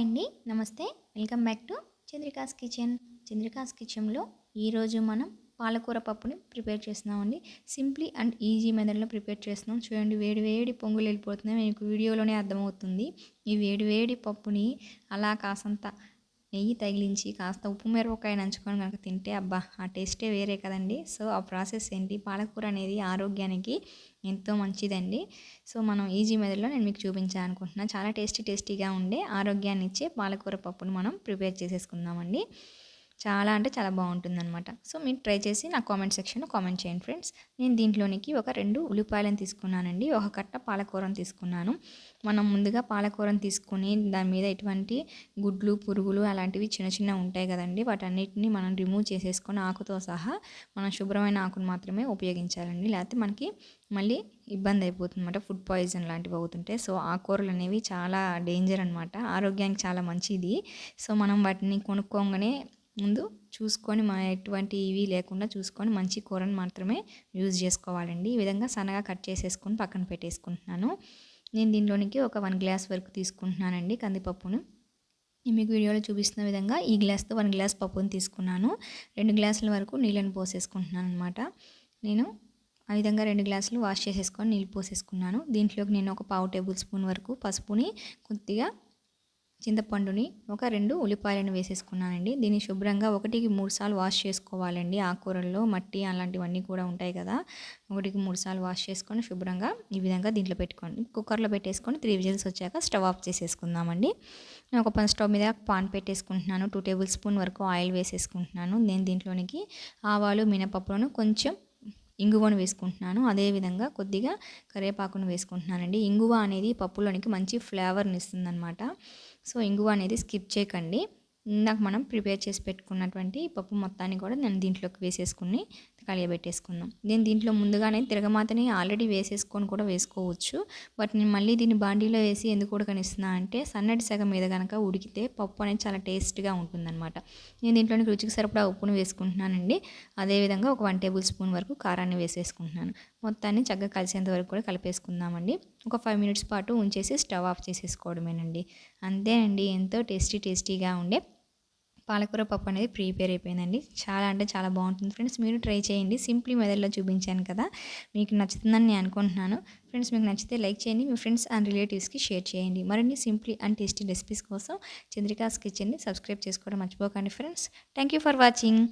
Hi అండి. నమస్తే. Welcome back to Chandrika's kitchen. Chandrika's కిచెన్లో ఈరోజు మనం పాలకూర పప్పుని ప్రిపేర్ చేస్తున్నామండి. సింప్లీ అండ్ ఈజీ మెథడ్లో ప్రిపేర్ చేస్తున్నాం. చూడండి వేడి వేడి పొంగులు వెళ్ళిపోతున్నాయి. మీకు వీడియోలోనే అర్థమవుతుంది. ఈ వేడి వేడి పప్పుని అలా కాసంత నెయ్యి తగిలించి కాస్త ఉప్పు మిరపకాయ నంచుకొని కనుక తింటే అబ్బా ఆ టేస్టే వేరే కదండి. సో ఆ ప్రాసెస్ ఏంటి? పాలకూర అనేది ఆరోగ్యానికి ఎంతో మంచిదండి. సో మనం ఈజీ మెథడ్లో నేను మీకు చూపించాలనుకుంటున్నాను చాలా టేస్టీ టేస్టీగా ఉండే ఆరోగ్యాన్ని ఇచ్చే పాలకూర పప్పును మనం ప్రిపేర్ చేసేసుకుందామండి. చాలా అంటే చాలా బాగుంటుందన్నమాట. సో మీరు ట్రై చేసి నా కామెంట్ సెక్షన్లో కామెంట్ చేయండి ఫ్రెండ్స్. నేను దీంట్లోనికి ఒక రెండు ఉల్లిపాయలను తీసుకున్నానండి. ఒక కట్ట పాలకూరను తీసుకున్నాను. మనం ముందుగా పాలకూరను తీసుకుని దాని మీద ఎటువంటి గుడ్లు పురుగులు అలాంటివి చిన్న చిన్న ఉంటాయి కదండి. వాటన్నిటిని మనం రిమూవ్ చేసేసుకొని ఆకుతో సహా మనం శుభ్రమైన ఆకును మాత్రమే ఉపయోగించాలండి. లేకపోతే మనకి మళ్ళీ ఇబ్బంది అయిపోతుంది అనమాట ఫుడ్ పాయిజన్ లాంటివి అవుతుంటే. సో ఆకుకూరలు అనేవి చాలా డేంజర్ అనమాట ఆరోగ్యానికి చాలా మంచిది. సో మనం వాటిని కొనుక్కోగానే ముందు చూసుకొని మా ఎటువంటి ఇవి లేకుండా చూసుకొని మంచి కూరను మాత్రమే యూజ్ చేసుకోవాలండి. ఈ విధంగా సన్నగా కట్ చేసేసుకొని పక్కన పెట్టేసుకుంటున్నాను. నేను దీనిలోనికి ఒక వన్ గ్లాస్ వరకు తీసుకుంటున్నానండి కందిపప్పును. మీకు వీడియోలో చూపిస్తున్న విధంగా ఈ గ్లాస్తో వన్ గ్లాస్ పప్పుని తీసుకున్నాను. రెండు గ్లాసుల వరకు నీళ్ళని పోసేసుకుంటున్నాను అనమాట నేను ఆ విధంగా రెండు గ్లాసులు వాష్ చేసేసుకొని నీళ్ళు పోసేసుకున్నాను. దీంట్లోకి నేను ఒక పావు టేబుల్ స్పూన్ వరకు పసుపుని కొద్దిగా చింతపండుని ఒక రెండు ఉల్లిపాయలను వేసేసుకున్నానండి. దీన్ని శుభ్రంగా ఒకటికి మూడు సార్లు వాష్ చేసుకోవాలండి. ఆకుకూరల్లో మట్టి అలాంటివన్నీ కూడా ఉంటాయి కదా. ఒకటికి మూడు సార్లు వాష్ చేసుకొని శుభ్రంగా ఈ విధంగా దీంట్లో పెట్టుకోండి. కుక్కర్లో పెట్టేసుకొని త్రీ విజిల్స్ వచ్చాక స్టవ్ ఆఫ్ చేసేసుకుందామండి. నేను ఒక పని స్టవ్ మీద పాన్ పెట్టేసుకుంటున్నాను. టూ టేబుల్ స్పూన్ వరకు ఆయిల్ వేసేసుకుంటున్నాను. నేను దీంట్లోనికి ఆవాలు మినపప్పులను కొంచెం ఇంగువను వేసుకుంటున్నాను. అదేవిధంగా కొద్దిగా కరివేపాకును వేసుకుంటున్నానండి. ఇంగువ అనేది పప్పులోనికి మంచి ఫ్లేవర్ని ఇస్తుందన్నమాట. సో ఇంగువ అనేది స్కిప్ చేయకండి. ఇందాక మనం ప్రిపేర్ చేసి పెట్టుకున్నటువంటి పప్పు మొత్తాన్ని కూడా నేను దీంట్లోకి వేసేసుకుని కలియబెట్టేసుకుందాం. నేను దీంట్లో ముందుగానే తిరగమాతని ఆల్రెడీ వేసేసుకొని కూడా వేసుకోవచ్చు. బట్ నేను మళ్ళీ దీన్ని బాండీలో వేసి ఎందుకు ఉడకనిస్తున్నా అంటే సన్నటి సగం మీద కనుక ఉడికితే పప్పు అనేది చాలా టేస్ట్గా ఉంటుందన్నమాట. నేను దీంట్లోని రుచికి సరిపడా ఉప్పును వేసుకుంటున్నానండి. అదేవిధంగా ఒక వన్ టేబుల్ స్పూన్ వరకు కారాన్ని వేసేసుకుంటున్నాను. మొత్తాన్ని చక్కగా కలిసేంత వరకు కూడా కలిపేసుకుందామండి. ఒక ఫైవ్ మినిట్స్ పాటు ఉంచేసి స్టవ్ ఆఫ్ చేసేసుకోవడమేనండి. అంతేనండి. ఎంతో టేస్టీ టేస్టీగా ఉండే పాలకూర పప్పు అనేది ప్రిపేర్ అయిపోయిందండి. చాలా అంటే చాలా బాగుంటుంది ఫ్రెండ్స్. మీరు ట్రై చేయండి. సింప్లీ మెదడులో చూపించాను కదా. మీకు నచ్చుతుందని నేను అనుకుంటున్నాను. ఫ్రెండ్స్ మీకు నచ్చితే లైక్ చేయండి. మీ ఫ్రెండ్స్ అండ్ రిలేటివ్స్కి షేర్ చేయండి. మరిన్ని సింప్లీ అండ్ టేస్టీ రెసిపీస్ కోసం చంద్రికాస్ కిచెన్ని సబ్స్క్రైబ్ చేసుకోవడం మర్చిపోకండి friends. Thank you for watching.